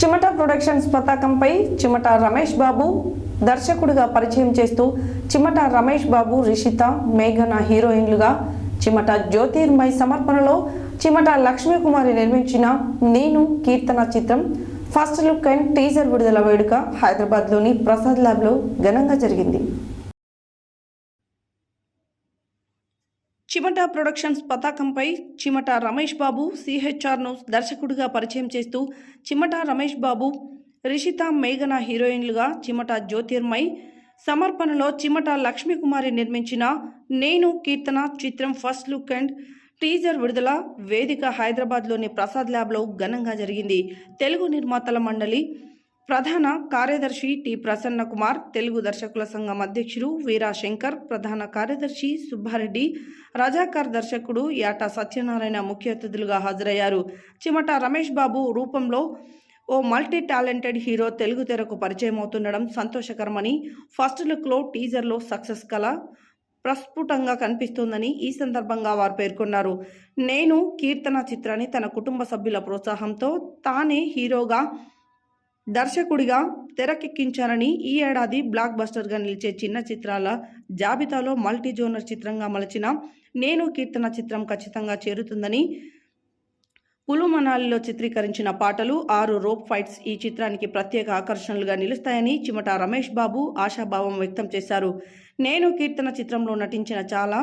Chimata productions పతాకంపై చిమట రమేష్ బాబు దర్శకుడిగా పరిచయం చేస్తూ చిమట రమేష్ బాబు రిషిత మేఘన హీరోయిన్లుగా చిమట జ్యోతిర్మయ్ సమర్పణలో చిమట లక్ష్మీకుమారి నిర్మించిన నేను కీర్తన చిత్రం ఫస్ట్ లుక్ అండ్ టీజర్ విడుదల వేడుక హైదరాబాద్లోని ప్రసాద్ ల్యాబ్లో ఘనంగా జరిగింది. చిమట ప్రొడక్షన్స్ పతాకంపై చిమట రమేష్ బాబు సిహెచ్ఆర్ను దర్శకుడిగా పరిచయం చేస్తూ చిమట రమేష్ బాబు రిషిత మేఘన హీరోయిన్లుగా చిమట జ్యోతిర్మయ్ సమర్పణలో చిమట లక్ష్మీకుమారి నిర్మించిన నేను కీర్తన చిత్రం ఫస్ట్ లుక్ అండ్ టీజర్ విడుదల వేదిక హైదరాబాద్లోని ప్రసాద్ ల్యాబ్లో ఘనంగా జరిగింది. తెలుగు నిర్మాతల మండలి ప్రధాన కార్యదర్శి టి. ప్రసన్న కుమార్ తెలుగు దర్శకుల సంఘం అధ్యక్షుడు వీరా శంకర్ ప్రధాన కార్యదర్శి సుబ్బారెడ్డి రజాకార్ దర్శకుడు యాటా సత్యనారాయణ ముఖ్య అతిథులుగా హాజరయ్యారు. చిమట రమేష్ బాబు రూపంలో ఓ మల్టీ టాలెంటెడ్ హీరో తెలుగు తెరకు పరిచయం అవుతుండడం సంతోషకరమని ఫస్ట్ లుక్లో టీజర్లో సక్సెస్ కల ప్రస్ఫుటంగా కనిపిస్తోందని ఈ సందర్భంగా వారు పేర్కొన్నారు. నేను కీర్తన చిత్రాన్ని తన కుటుంబ సభ్యుల ప్రోత్సాహంతో తానే హీరోగా దర్శకుడిగా తెరకెక్కించారని ఈ ఏడాది బ్లాక్ బస్టర్గా నిలిచే చిన్న చిత్రాల జాబితాలో మల్టీ జోనర్ చిత్రంగా మలచిన నేను కీర్తన చిత్రం ఖచ్చితంగా చేరుతుందని కులు మనాలిలో చిత్రీకరించిన పాటలు ఆరు రోప్ ఫైట్స్ ఈ చిత్రానికి ప్రత్యేక ఆకర్షణలుగా నిలుస్తాయని చిమట రమేష్ బాబు ఆశాభావం వ్యక్తం చేశారు. నేను కీర్తన చిత్రంలో నటించిన చాలా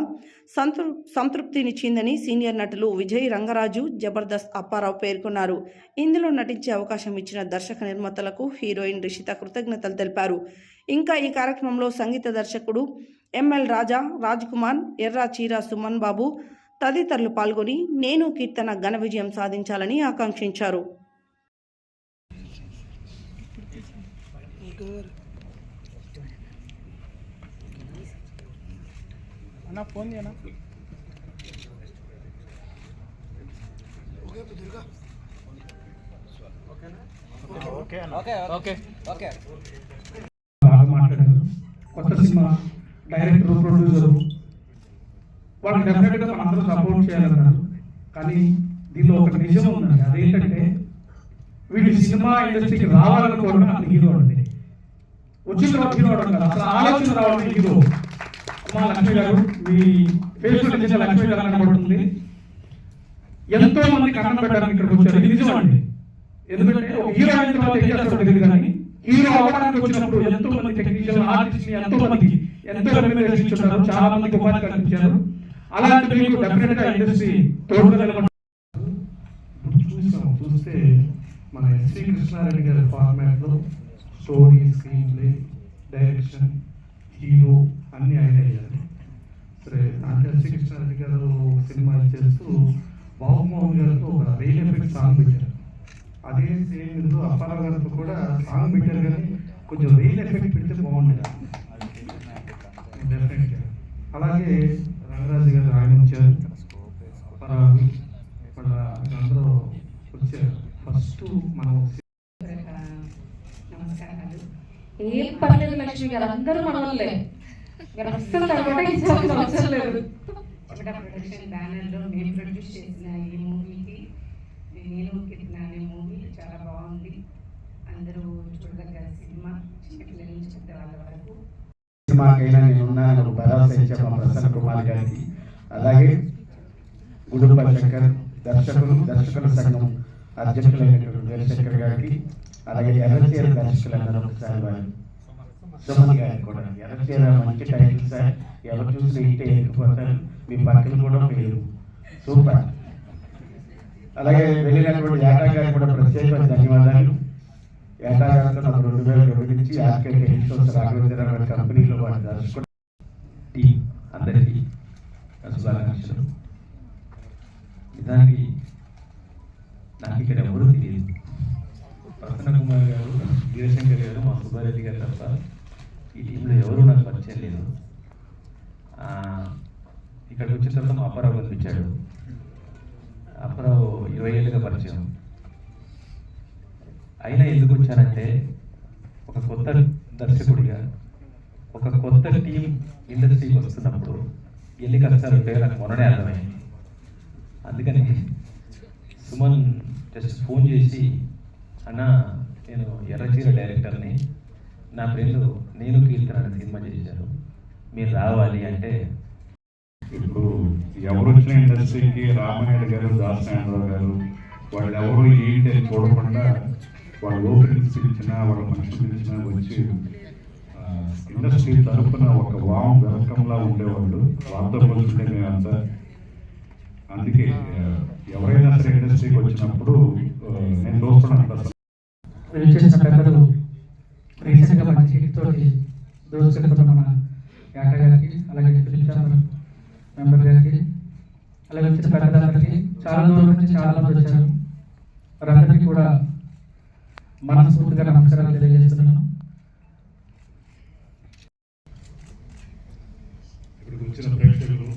సంతృ సంతృప్తినిచ్చిందని సీనియర్ నటులు విజయ్ రంగరాజు జబర్దస్త్ అప్పారావు పేర్కొన్నారు. ఇందులో నటించే అవకాశం ఇచ్చిన దర్శక నిర్మాతలకు హీరోయిన్ రిషిత కృతజ్ఞతలు తెలిపారు. ఇంకా ఈ కార్యక్రమంలో సంగీత దర్శకుడు ఎంఎల్ రాజా రాజ్ కుమార్ ఎర్రా చీరా సుమన్ బాబు తదితరులు పాల్గొని నేను కీర్తన ఘన విజయం సాధించాలని ఆకాంక్షించారు. అన్న ఫోన్ చేయనా? Okay okay. ఓకే. బాగా మాట్లాడారు. కొత్త సినిమా డైరెక్టర్ ప్రొడ్యూసర్ వాళ్ళు డెఫినెట్గా మనం అందరూ సపోర్ట్ చేయాలన్నారు కానీ దీనిలో ఒక నిజం ఉందండి. అదేంటంటే వీళ్ళు సినిమా ఇండస్ట్రీకి రావాలనుకోవడం అతను హీరో అండి. వచ్చిన తర్వాత హీరో అవడం కాదు. అసలు ఆలోచన రావడం హీరో. మా లక్ష్మి గారు మీ ఫేస్బుక్లో లక్ష్మి గారు కనబడుతుంది. ఎంతో మంది కన్నం పెట్టడానికి ఇక్కడికి వచ్చారు. ఇది నిజం అండి. ఎందుకంటే హీరో అయిన తర్వాత ఏం చేస్తాడో తెలియదు కానీ హీరో అవడానికి వచ్చినప్పుడు ఎంతో మంది టెక్నీషియన్ ఆర్టిస్ట్ ఎంతో మంది ఎంతో రెమ్యునరేషన్ ఇచ్చున్నారు చాలా మంది ఉపాధి కల్పించారు. అలాంటి మీకు డెఫినెట్గా ఇండస్ట్రీ నిలబడి చూసాం చూస్తే మన ఎస్వి కృష్ణారెడ్డి గారి ఫార్మాట్లో story screenplay direction hero అన్ని ఆయన అయ్యారు సరే అంటే ఎస్వి కృష్ణారెడ్డి గారు సినిమాలు చేస్తూ బాబుమోహన్ గారితో ఒక రియల్ ఎఫెక్ట్ సాంగ్ పెట్టారు. అదే సేమ్ ఇందులో అప్పారావు గారితో కూడా సాంగ్ పెట్టారు కానీ కొంచెం రియల్ ఎఫెక్ట్ పెడితే బాగుండేది. డెఫినెట్గా అలాగే రంగరాజు గారు ఆయన వచ్చారు అప్పారావు మన అందరూ వచ్చారు ఫస్ట్ మనం నమస్కారాలు ఏం పర్లేదు లక్ష్మి గారు అందరూ మన మీరు అస్సలు అవసరం లేదు. ప్రొడక్షన్ బ్యానర్లో నేను ప్రొడ్యూస్ చేసిన ఈ మూవీకి నేను అనే మూవీ చాలా బాగుంది. అందరూ చూడదగ్గ సినిమా చిన్నపిల్లల నుంచి పెద్ద వాళ్ళ వరకు. సినిమాకైనా నేను ఉన్నాను భరోసా ప్రసన్న కుమార్ గారికి. అలాగే శంకర్ దర్శకులు దర్శకుల సంఘం అధ్యక్షులైనటువంటి వీరశంకర్ గారికి అలాగే ఎర్రచీర దర్శకులందరూ ఒకసారి వారు సుమన్ గారికి కూడా ఎర్రచీర మంచి టైటిల్ సార్. ఎవరు చూసి ఇంటే ఎక్కిపోతారు మీ పక్కన కూడా మీరు సూపర్. అలాగే వెళ్ళినటువంటి గారికి కూడా ప్రత్యేకమైన ధన్యవాదాలు. గారితో నాకు రెండు వేల నుంచి ఆర్కే టెలిషోస్ రాఘవేంద్ర కంపెనీలో వాడు దర్శకుడు టీం అందరికీ శుభాకాంక్షలు. నిజానికి సుబ్బారెడ్డి గారు తప్ప ఈ టీంలో ఎవరు నాకు పరిచయం లేదు. ఇక్కడికి వచ్చిన తర్వాత మా అప్పారావు కనిపించాడు అప్పారావు ఇరవై ఏళ్ళుగా పరిచయం. అయినా ఎందుకు వచ్చానంటే ఒక కొత్త దర్శకుడిగా ఒక కొత్త టీం ఇండస్ట్రీకి వస్తున్నప్పుడు ఎన్ని కష్టాలు ఉంటాయో నాకు మొన్ననే అర్థమైంది. అందుకని సుమన్ జస్ట్ ఫోన్ చేసి అన్నా నేను ఎర్రచీర డైరెక్టర్ని. నా ఫ్రెండ్ నేను కీర్తన అనే సినిమా చేశారు. మీరు రావాలి అంటే ఇప్పుడు ఎవరు వచ్చిన ఇండస్ట్రీకి రామానాయుడు గారు దాసనారాయణరావు గారు వాళ్ళు ఎవరు ఏంటి అని చూడకుండా వాళ్ళు ఓపెనింగ్స్ ఇచ్చినా వాళ్ళ ఫంక్షన్ ఇచ్చినా వచ్చి ఇండస్ట్రీ తరఫున ఒక వామ్ వెల్కమ్ ఉండేవాళ్ళు. వాళ్ళతో పోల్చుంటే మేమంతా అందుకే ఎవరైనా సరే ఇండస్ట్రీకి వచ్చినప్పుడు నేను చూస్తున్నాను అసలు పెద్దలు రీసెంట్గా మన హిట్ తోటి దోసుకెళ్తున్న మన యాట గారికి అలాగే ఫిలిం ఛాంబర్ మెంబర్ గారికి అలాగే వచ్చిన పెద్దలందరికీ చాలా దూరం నుంచి చాలా మంది వచ్చారు. వారందరికీ కూడా మనస్ఫూర్తిగా నమస్కారాలు తెలియజేస్తున్నాను. ఇక్కడికి వచ్చిన ప్రేక్షకులు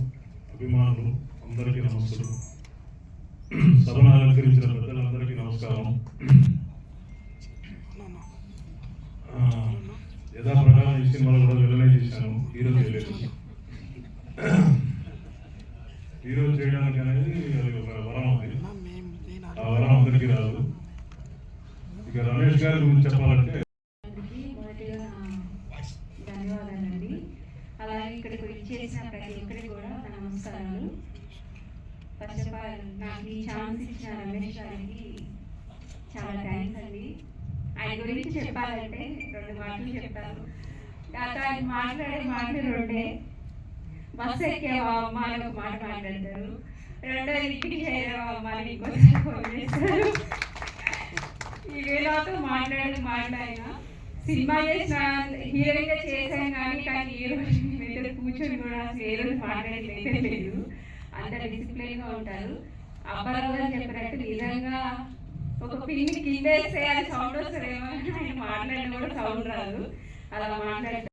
అభిమానులు అందరికీ నమస్కారం. సభను అలంకరించిన లేదు చేయలేదు హీరో చేయడానికి అనేది అది ఒక వరం అది. ఆ వరం అందరికీ రాదు. ఇక రమేష్ గారి గురించి చెప్పాలంటే ధన్యవాదాలండి. అలాగే ఇక్కడికి ప్రతి ఒక్కరికి కూడా నమస్కారాలు. ఫస్ట్ ఆఫ్ ఆల్ నాకు ఈ ఛాన్స్ ఇచ్చిన రమేష్ గారికి చాలా థ్యాంక్స్ అండి. ఆయన గురించి చెప్పాలంటే రెండు మాటలు చెప్తాను. నాతో ఆయన మాట్లాడే మాటలు రెండే బస్సు ఎక్కేవా అమ్మ అని ఒక మాట మాట్లాడతారు రెండోది ఇంటికి చేరావా అమ్మ అని ఇంకోసారి ఫోన్ చేస్తారు. ఇవే నాతో మాట్లాడి మాట్లాడిన సినిమా చేసిన హీరోయిన్గా చేశాను కానీ కానీ ఏ రోజు మేమైతే కూర్చొని కూడా అసలు ఏ రోజు మాట్లాడేది లేదు. అంత డిసిప్లిన్గా ఉంటారు. అబ్బారావు గారు చెప్పినట్టు నిజంగా ఒక పిన్ని కిందేస్తే అది సౌండ్ వస్తుందేమో అని ఆయన మాట్లాడిన కూడా సౌండ్ రాదు. అలా మాట్లాడతారు.